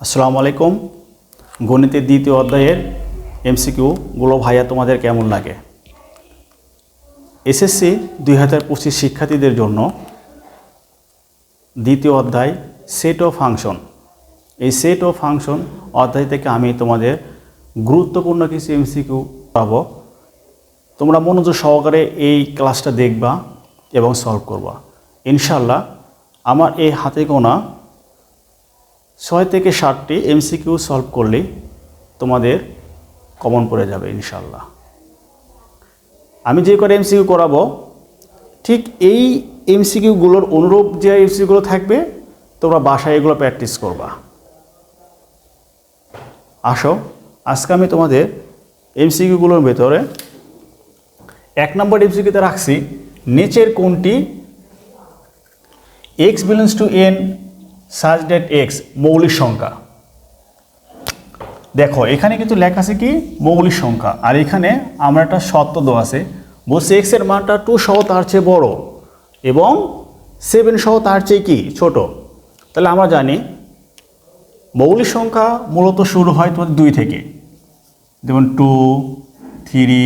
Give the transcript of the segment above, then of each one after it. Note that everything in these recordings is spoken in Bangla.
আসসালামু আলাইকুম। গণিতের দ্বিতীয় অধ্যায়ের এমসিকিউ এমসিকিউগুলো ভাইয়া তোমাদের কেমন লাগে? এসএসসি দুই হাজার পঁচিশ শিক্ষার্থীদের জন্য দ্বিতীয় অধ্যায় সেট অফ ফাংশন এই সেট অফ ফাংশন অধ্যায় থেকে আমি তোমাদের গুরুত্বপূর্ণ কিছু এমসিকিউ পাবো। তোমরা মনোযোগ সহকারে এই ক্লাসটা দেখবা এবং সলভ করবা। ইনশাল্লাহ আমার এই হাতে গোনা ছয় থেকে ষাটটি এমসিকিউ সলভ করলেই তোমাদের কমন পড়ে যাবে ইনশাল্লাহ আমি যে করে এমসিকিউ করাবো, ঠিক এই এমসিকিউগুলোর অনুরূপ যে এমসিকিউগুলো থাকবে, তোমরা বাসায় এগুলো প্র্যাকটিস করবা। আসো, আজকে আমি তোমাদের এমসিকিউগুলোর ভেতরে এক নম্বর এমসিকিউতে রাখছি, নিচের কোনটি? X belongs to N such that X, মৌলিক সংখ্যা। দেখো, এখানে কিন্তু লেখা আছে কি? মৌলিক সংখ্যা। আর এখানে আমরা একটা সত্য দেওয়া আছে। বলছে এক্সের মানটা টু সহ তার চেয়ে বড় এবং সেভেন সহ তার চেয়ে কি? ছোট। তাহলে আমরা জানি মৌলিক সংখ্যা মূলত শুরু হয় তোমাদের দুই থেকে। যেমন টু, থ্রি,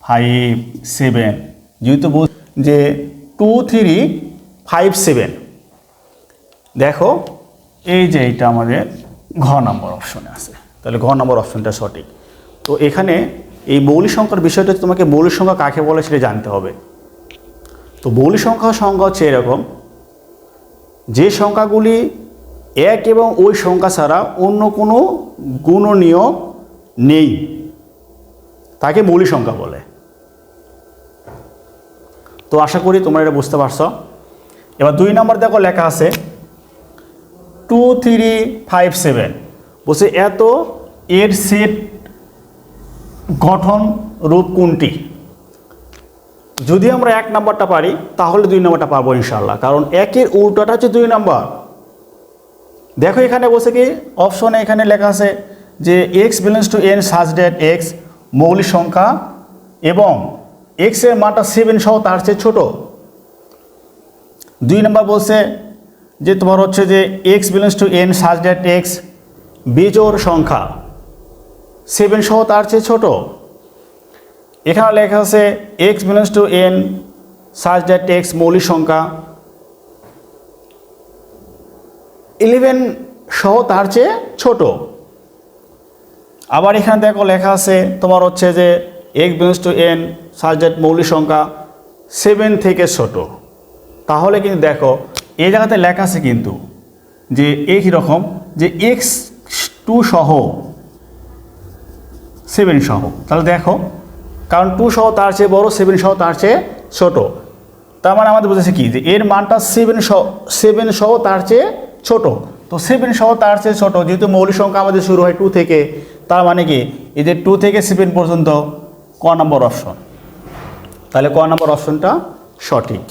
ফাইভ, সেভেন। যেহেতু বল যে টু, থ্রি ফাইভ সেভেন দেখো, এই যে এইটা আমাদের ঘ নম্বর অপশনে আছে। তাহলে ঘ নম্বর অপশনটা সঠিক। তো এখানে এই মৌলিক সংখ্যার বিষয়টা তোমাকে মৌলিক সংখ্যা কাকে বলে সেটা জানতে হবে। তো মৌলিক সংখ্যা সংখ্যা হচ্ছে এরকম, যে সংখ্যাগুলি এক এবং ওই সংখ্যা ছাড়া অন্য কোনো গুণনীয় নেই, তাকে মৌলিক সংখ্যা বলে। তো আশা করি তোমরা এটা বুঝতে পারছ। এবার দুই নম্বর দেখো লেখা আছে টু থ্রি ফাইভ সেভেন বলছে, এত এর সেট গঠন রূপ কোনটি? যদি আমরা এক নাম্বারটা পারি, তাহলে দুই নাম্বারটা পাবো ইনশাল্লাহ কারণ একের উল্টাটা হচ্ছে দুই নাম্বার। দেখো এখানে বসে কি, অপশনে এখানে লেখা আছে যে X belongs to N such that X মৌলিক সংখ্যা এবং এক্সের মানটা সেভেন সহ তার চেয়ে ছোট। দুই নম্বর বলছে যে তোমার হচ্ছে যে X belongs to N such that X বেজোর সংখ্যা। সেভেন সহ তার চেয়ে ছোট। এখানে লেখা আছে X belongs to N such that X মৌলিক সংখ্যা। ইলেভেন সহ তার চেয়ে ছোট। আবার এখানে দেখো লেখা আছে তোমার হচ্ছে যে X belongs to N such that মৌলিক সংখ্যা সেভেন থেকে ছোট। তাহলে কিন্তু দেখো এই জায়গাতে লেখা আছে কিন্তু যে এই রকম? যে এক্স টু সহ সেভেন সহ। তাহলে দেখো, কারণ টু সহ তার চেয়ে বড় সেভেন সহ তার চেয়ে ছোট। তার মানে আমাদের বুঝেছে কি? যে এর মানটা সেভেন সহ সেভেন সহ তার চেয়ে ছোট। তো সেভেন সহ তার চেয়ে ছোট, যেহেতু মৌলিক সংখ্যা আমাদের শুরু হয় টু থেকে, তার মানে কি? এই যে টু থেকে সেভেন পর্যন্ত ক নম্বর অপশন তাহলে ক নম্বর অপশনটা সঠিক।